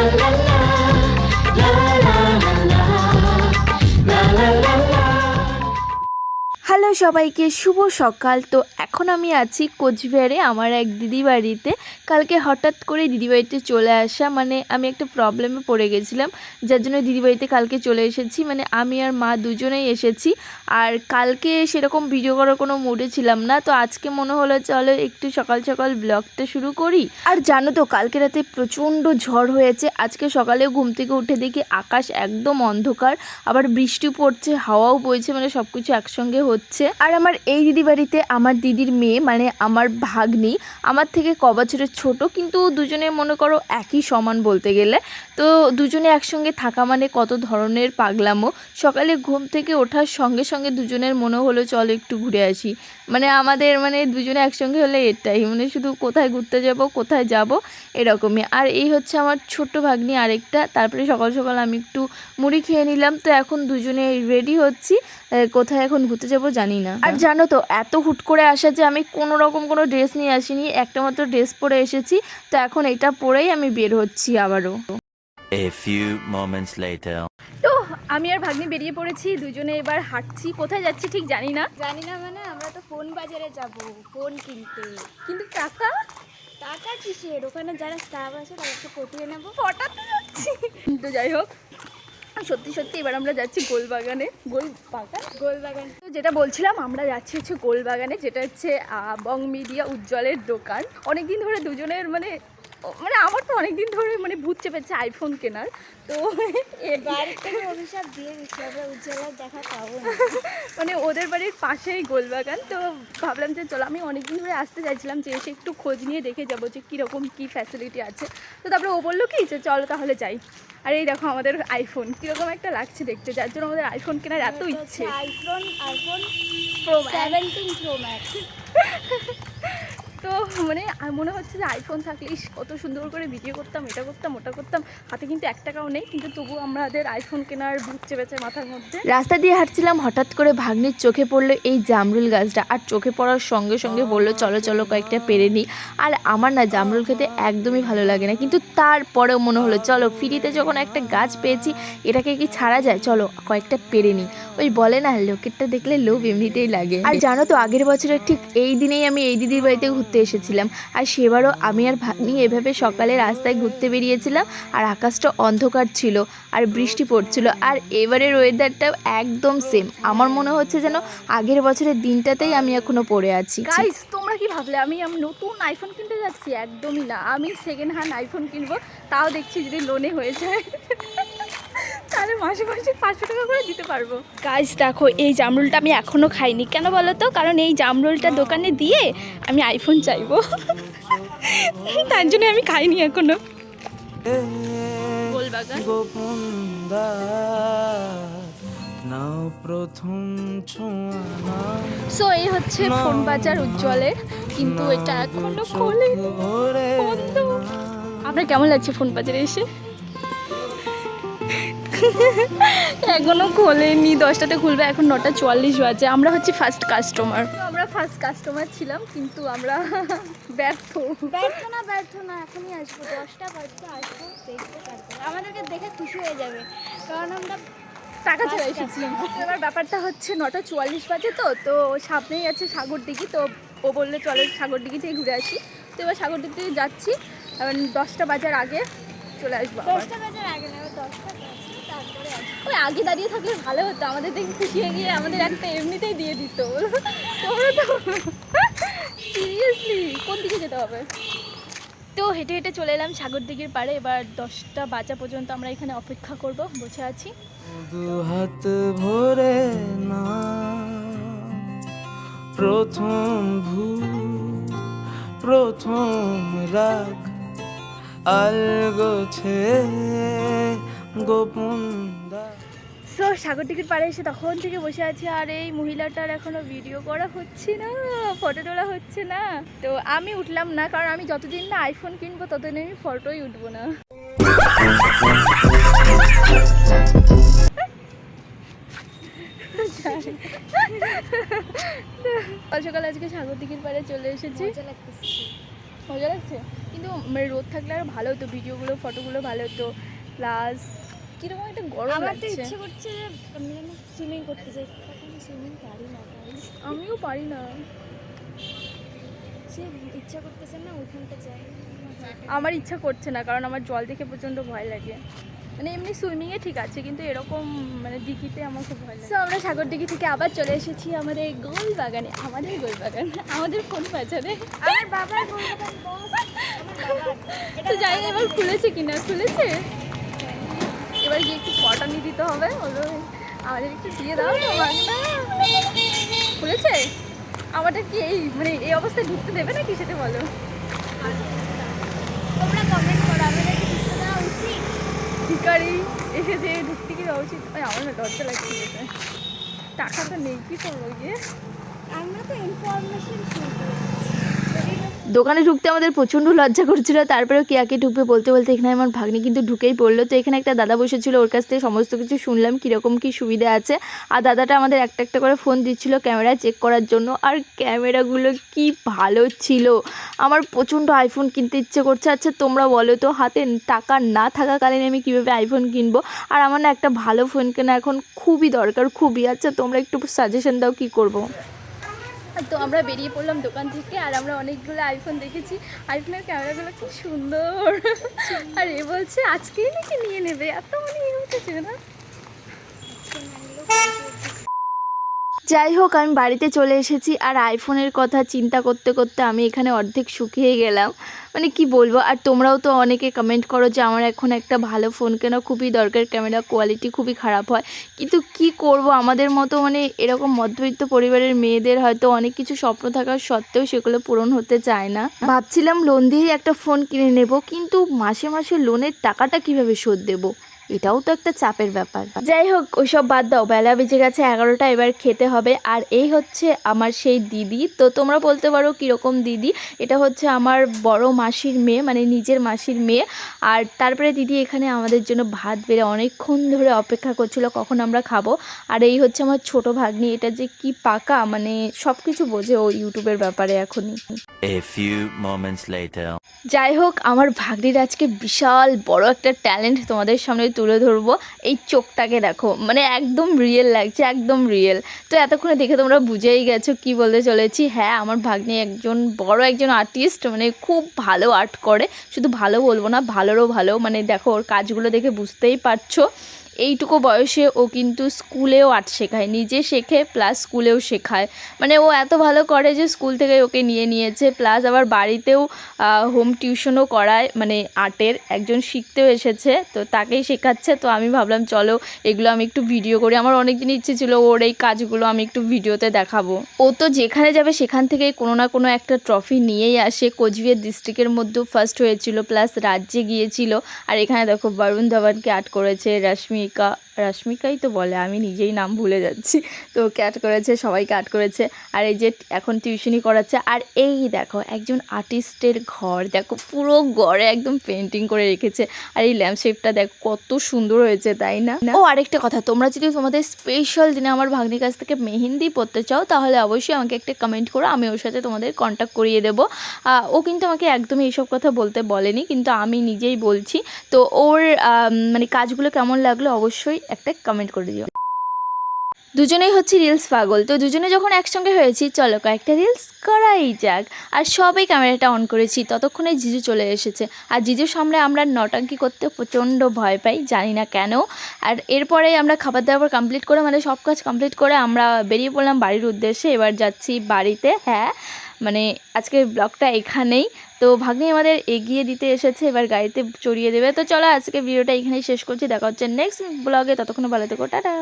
la la la hello সবাইকে শুভ সকাল। তো এখন আমি আছি কোচবিহারে আমার এক দিদি বাড়িতে কালকে হঠাৎ করে দিদি বাড়িতে চলে আসা মানে আমি একটা প্রবলেমে পড়ে গেছিলাম। যার জন্য দিদি বাড়িতে কালকে চলে এসেছি মানে আমি আর মা দুজনেই এসেছি। আর কালকে সেরকম ভিডিও করার কোনো মুডে ছিলাম না। তো আজকে মনে হলো, চলো একটু সকাল সকাল ব্লগটা শুরু করি। আর জানো তো, কালকে রাতে প্রচণ্ড ঝড় হয়েছে। আজকে সকালে ঘুম থেকে উঠে দেখি আকাশ একদম অন্ধকার। আবার বৃষ্টি পড়ছে, হাওয়াও বইছে মানে সব কিছু একসঙ্গে হচ্ছে। আর আমার এই দিদি বাড়িতে আমার দিদির মেয়ে মানে আমার ভাগ্নি, আমার থেকে ক বছরের ছোট, কিন্তু দুজনে মনে করো একই সমান বলতে গেলে। তো দুজনে একসঙ্গে থাকা মানে কত ধরনের পাগলামো। সকালে ঘুম থেকে ওঠার সঙ্গে সঙ্গে দুজনের মনে হলো, চল একটু ঘুরে আসি। মানে আমাদের মানে দুজনে একসঙ্গে হলে এটাই মানে শুধু কোথায় ঘুরতে যাব, কোথায় যাব, এরকমই। আর এই হচ্ছে আমার ছোট্ট ভাগ্নি আরেকটা, তারপরে সকাল সকাল আমি একটু মুড়ি খেয়ে নিলাম। তো এখন দুজনে রেডি হচ্ছি কোথায় এখন ঘুরতে যাব জানি না। আর জানো তো এত হুট করে আসা যে আমি কোনো রকম কোনো ড্রেস নিয়ে আসিনি একটা মাত্র ড্রেস পরে এসেছি তো এখন এটা পরেই আমি বের হচ্ছি আবারও। A few moments later. তো আমি আর ভাগ্নি বেরিয়ে পড়েছি দুজনে এবার হাঁটছি কোথায় যাচ্ছি ঠিক জানি না। জানি না মানে আমরা তো ফোন বাজারে যাব ফোন কিনতে। কিন্তু টাকা? টাকা কিসের? ওখানে যারা স্টাফ আছে তাদেরকে পটিয়ে নেব। হঠাৎ যাচ্ছি। তো যাই হোক সত্যি সত্যি এবার আমরা যাচ্ছি গোলবাগানে। গোলবাগান? গোলবাগান। তো যেটা বলছিলাম আমরা যাচ্ছি হচ্ছে গোলবাগানে যেটা হচ্ছে বং মিডিয়া উজ্জ্বলের দোকান। অনেকদিন ধরে দুজনের মানে মানে আমার তো অনেকদিন ধরে মানে ভূত চেপেছে আইফোন কেনার তো অভিশাপ দিয়ে দিচ্ছে আমরা উজ্জ্বলার দেখা পাবো না। মানে ওদের বাড়ির পাশেই গোলবাগান তো ভাবলাম যে চলো আমি অনেকদিন ধরে আসতে চাইছিলাম যে এসে একটু খোঁজ নিয়ে দেখে যাব যে কীরকম কী ফ্যাসিলিটি আছে। তো তারপরে ও বলল কি যে চলো তাহলে যাই। আর এই দেখো আমাদের আইফোন কীরকম একটা লাগছে দেখতে যার জন্য আমাদের আইফোন কেনার এত ইচ্ছে। IPhone iPhone Pro seventeen Pro Max তো মানে মনে হচ্ছে যে আইফোন থাকলে ইস, কত সুন্দর করে ভিডিও করতাম এটা করতাম ওটা করতাম। হাতে কিন্তু এক টাকাও নেই কিন্তু তবু আমাদের আইফোন কেনার ভূত চেপেছে মাথার মধ্যে। রাস্তা দিয়ে হাঁটছিলাম হঠাৎ করে ভাগ্নির চোখে পড়ল এই জামরুল গাছটা। আর চোখে পড়ার সঙ্গে সঙ্গে বলল চলো চলো কয়েকটা পেরে নিই আর আমার না জামরুল খেতে একদমই ভালো লাগে না কিন্তু তারপরেও মনে হলো চলো ফ্রিতে যখন একটা গাছ পেয়েছি এটাকে কি ছাড়া যায়? চলো কয়েকটা পেরে নিই ওই বলে না লোকেরটা দেখলে লোভ এমনিতেই লাগে। আর জানো তো আগের বছরের ঠিক এই দিনেই আমি এই দিদির বাড়িতে ঘুরতে এসেছিলাম। আর সেবারও আমি আর ভাগ্নি এভাবে সকালে রাস্তায় ঘুরতে বেরিয়েছিলাম আর আকাশটা অন্ধকার ছিল আর বৃষ্টি পড়ছিল। আর এবারের ওয়েদারটাও একদম সেম আমার মনে হচ্ছে যেন আগের বছরের দিনটাতেই আমি এখনও পড়ে আছি। গাইস তোমরা কি ভাবলে? আমি নতুন আইফোন কিনতে যাচ্ছি? একদমই না। আমি সেকেন্ড হ্যান্ড আইফোন কিনবো। তাও দেখছি যদি লোনে হয়ে যায়। তাহলে মাসে মাসে পাঁচশো টাকা করে দিতে পারব। গাছ দেখো এই জামরুলটা আমি এখনও খাইনি। কেন বলো তো কারণ এই জামরুলটা দোকানে দিয়ে আমি আইফোন চাইব। তার জন্য আমি খাইনি এখনও। গোলবাগান। গোপন দ্বার, নাও প্রথম সো এই হচ্ছে ফোন বাজার উজ্জ্বলের কিন্তু এটা এখনও খোলে। আপনার কেমন লাগছে ফোন বাজারে এসে? এখনও খোলেনি দশটাতে খুলবে এখন নটা চুয়াল্লিশ বাজে। আমরা হচ্ছে ফার্স্ট কাস্টমার আমরা ফার্স্ট কাস্টমার ছিলাম কিন্তু আমরা ব্যর্থ। ব্যর্থ না ব্যর্থ না এখনই আসব। দশটা বাজতে আসব দেখতে পারব আমাদেরকে দেখে খুশি হয়ে যাবে। কারণ আমরা টাকা চলে এসেছি। এবার ব্যাপারটা হচ্ছে নটা চুয়াল্লিশ বাজে তো তো সামনেই আছে সাগর দিঘি তো ও বললে চলে সাগর দিঘি থেকে ঘুরে আসি। তো এবার সাগর দিঘি যাচ্ছি। এবার দশটা বাজার আগে চলে আসব দশটা বাজার আগে না দশটা ওই আগে দাঁড়িয়ে থাকলে ভালো হতো। আমাদের দেখে খুশি হয়ে গিয়ে আমাদের একটা এমনিতেই দিয়ে দিত। সিরিয়াসলি কোন দিকে যেতে হবে? তো হেঁটে হেঁটে চলে এলাম সাগর দিঘির পাড়ে। এবার দশটা বাজা পর্যন্ত আমরা এখানে অপেক্ষা করব, বসে আছি। দু হাত ভরে না, প্রথম ভূ, প্রথম রাগ আলগোছে গোপন। সো সাগর দিঘির পাড়ে এসে তখন থেকে বসে আছি আর এই মহিলাটার এখনও ভিডিও করা হচ্ছে না ফটো তোলা হচ্ছে না। তো আমি উঠলাম না কারণ আমি যতদিন না আইফোন কিনবো ততদিন আমি ফটোই উঠবো না। সকাল সকাল আজকে সাগর দিঘির পাড়ে চলে এসেছি। মজা মজা লাগছে? কিন্তু মানে রোদ থাকলে আর ভালো হতো ভিডিওগুলো ফটোগুলো ভালো হতো। প্লাস কীরকম একটা গরম আমার তো ইচ্ছে করছে যে আমি যেন সুইমিং করতে চাই আমি সুইমিং পারি না আমিও পারি না। সে ইচ্ছা করতেছে না ওখানটা যাই। আমার ইচ্ছা করছে না কারণ আমার জল দেখে প্রচণ্ড ভয় লাগে। মানে এমনি সুইমিংয়ে ঠিক আছে কিন্তু এরকম মানে দিঘিতে আমার খুব ভয় লাগে। সো আমরা সাগর দিঘি থেকে আবার চলে এসেছি আমাদের গোল বাগানে আমাদের গোল বাগান আমাদের ফোন বাজারে। আমার বাবার গোল বাগান। তো জানি না এবার খুলেছে কিনা? খুলেছে? এবার গিয়ে একটু পটানি দিতে হবে হলো আমাদের একটু দিয়ে দাও খুলেছে? আমারটা কি এই মানে এই অবস্থায় ঢুকতে দেবে নাকি সেটা বলো? তোমরা কমেন্ট করো আমাদের ঢুকতে দেওয়া উচিত। ভিকারি এসেছে ঢুকতে কি দেওয়া উচিত? ওই আমার না লজ্জা লাগছে তো নেই কি করব গিয়ে? আমরা তো ইনফরমেশন শুনতে দোকানে ঢুকতে আমাদের প্রচণ্ড লজ্জা করছিল, তারপরেও কে আগে ঢুকবে বলতে বলতে এখানে আমার ভাগ্নি কিন্তু ঢুকেই পড়ল। তো এখানে একটা দাদা বসেছিল ওর কাছ থেকে সমস্ত কিছু শুনলাম, কীরকম কী সুবিধা আছে। আর দাদাটা আমাদের একটা একটা করে ফোন দিচ্ছিল ক্যামেরা চেক করার জন্য। আর ক্যামেরাগুলো কি ভালো ছিল। আমার প্রচণ্ড আইফোন কিনতে ইচ্ছে করছে। আচ্ছা তোমরা বলো তো, হাতে টাকা না থাকাকালীন আমি কীভাবে আইফোন কিনবো? আর আমার না একটা ভালো ফোন কেনা এখন খুবই দরকার, খুবই। আচ্ছা তোমরা একটু সাজেশন দাও কী করব? তো আমরা বেরিয়ে পড়লাম দোকান থেকে, আর আমরা অনেকগুলো আইফোন দেখেছি। আইফোনের ক্যামেরাগুলো খুব সুন্দর। আর এ বলছে, আজকেই নাকি নিয়ে নেবে? এত মানে উঠেছে না। যাই হোক, আমি বাড়িতে চলে এসেছি আর আইফোনের কথা চিন্তা করতে করতে আমি এখানে অর্ধেক শুকিয়ে গেলাম। মানে কি বলব, আর তোমরাও তো অনেকে কমেন্ট করো যে আমার এখন একটা ভালো ফোন কেনা? খুবই দরকার ক্যামেরা কোয়ালিটি খুবই খারাপ হয়। কিন্তু কি করব? আমাদের মতো মানে এরকম মধ্যবিত্ত পরিবারের মেয়েদের হয়তো অনেক কিছু স্বপ্ন থাকার সত্ত্বেও সেগুলো পূরণ হতে চায় না। ভাবছিলাম লোন দিয়েই একটা ফোন কিনে নেব, কিন্তু মাসে মাসে লোনের টাকাটা কীভাবে শোধ দেবো? এটাও তো একটা চাপের ব্যাপার। যাই হোক ওইসব বাদ দাও। বেলা বেজে গেছে এগারোটা এবার খেতে হবে। আর এই হচ্ছে আমার সেই দিদি। তো তোমরা বলতে পারো কীরকম দিদি। এটা হচ্ছে আমার বড় মাসির মেয়ে মানে নিজের মাসির মেয়ে। আর তারপরে দিদি এখানে আমাদের জন্য ভাত বেড়ে অনেকক্ষণ ধরে অপেক্ষা করছিল কখন আমরা খাব। আর এই হচ্ছে আমার ছোট ভাগ্নি। এটা যে কি পাকা মানে সব কিছু বোঝে ও ইউটিউবের ব্যাপারে এখনই. যাই হোক আমার ভাগ্নির আজকে বিশাল বড় একটা ট্যালেন্ট তোমাদের সামনে তুলে ধরবো। এই চোখটাকে দেখো মানে একদম রিয়েল লাগছে, একদম রিয়েল তো এতক্ষণে দেখে তোমরা বুঝেই গেছো কি বলতে চলেছি। হ্যাঁ আমার ভাগ্নে একজন বড় একজন আর্টিস্ট মানে খুব ভালো আর্ট করে। শুধু ভালো বলব না, ভালোরও ভালো। মানে দেখো, ওর কাজগুলো দেখে বুঝতেই পারছ। এইটুকু বয়সে ও কিন্তু স্কুলেও আর্ট শেখায়, নিজে শেখে প্লাস স্কুলেও শেখায়। মানে ও এত ভালো করে যে স্কুল থেকে ওকে নিয়ে নিয়েছে প্লাস আবার বাড়িতেও হোম টিউশনও করায় মানে আর্টের, একজন শিখতেও এসেছে, তো তাকেই শেখাচ্ছে। তো আমি ভাবলাম, চলো এগুলো আমি একটু ভিডিও করি। আমার অনেক দিন ইচ্ছে ছিল ওর এই কাজগুলো আমি একটু ভিডিওতে দেখাবো। ও তো যেখানে যাবে সেখান থেকে কোনো না কোনো একটা ট্রফি নিয়েই আসে। কোচবিহার ডিস্ট্রিক্টের মধ্যেও ফার্স্ট হয়েছিল প্লাস রাজ্যে গিয়েছিল। আর এখানে দেখো, বরুণ ধাওয়ানকে আর্ট করেছে Got. রশ্মিকাই তো বলে, আমি নিজেই নাম ভুলে যাচ্ছি। তো ক্যাট করেছে সবাই আর্ট করেছে। আর এই যে এখন টিউশনি করাচ্ছে, আর এই দেখো, একজন আর্টিস্টের ঘর, দেখো, পুরো ঘরে একদম পেন্টিং করে রেখেছে। আর এই ল্যাম্পশেপটা দেখো, কত সুন্দর হয়েছে, তাই না? ও, আরেকটা কথা, তোমরা যদি তোমাদের স্পেশাল দিনে আমার ভাগ্নির কাছ থেকে মেহেন্দি পড়তে চাও, তাহলে অবশ্যই আমাকে একটা কমেন্ট করো, আমি ওর সাথে তোমাদের কন্ট্যাক্ট করিয়ে দেবো। ও কিন্তু আমাকে একদমই এইসব কথা বলতে বলেনি, কিন্তু আমি নিজেই বলছি। তো ওর মানে কাজগুলো কেমন লাগল, অবশ্যই একটা কমেন্ট করে দিও। দুজনেই হচ্ছে রিলস পাগল, তো দুজনে যখন একসঙ্গে হয়েছি, চলো কয়েকটা রিলস করাই যাক। আর সবাই ক্যামেরাটা অন করেছি, ততক্ষণে জিজু চলে এসেছে। আর জিজুর সামনে আমরা নটাঙ্কি করতে প্রচণ্ড ভয় পাই, জানি না কেন। আর এরপরে আমরা খাবার দাবার কমপ্লিট করে মানে সব কাজ কমপ্লিট করে আমরা বেরিয়ে পড়লাম বাড়ির উদ্দেশ্যে। এবার যাচ্ছি বাড়িতে হ্যাঁ মানে আজকের ব্লগটা এখানেই। তো ভাগ্নি আমাদের এগিয়ে দিতে এসেছে, এবার গাড়িতে চড়িয়ে দেবে। তো চলো আজকে ভিডিওটা এখানেই শেষ করছি। দেখা হচ্ছে নেক্সট ব্লগে ততক্ষণ ভালো থেকো, টাটা।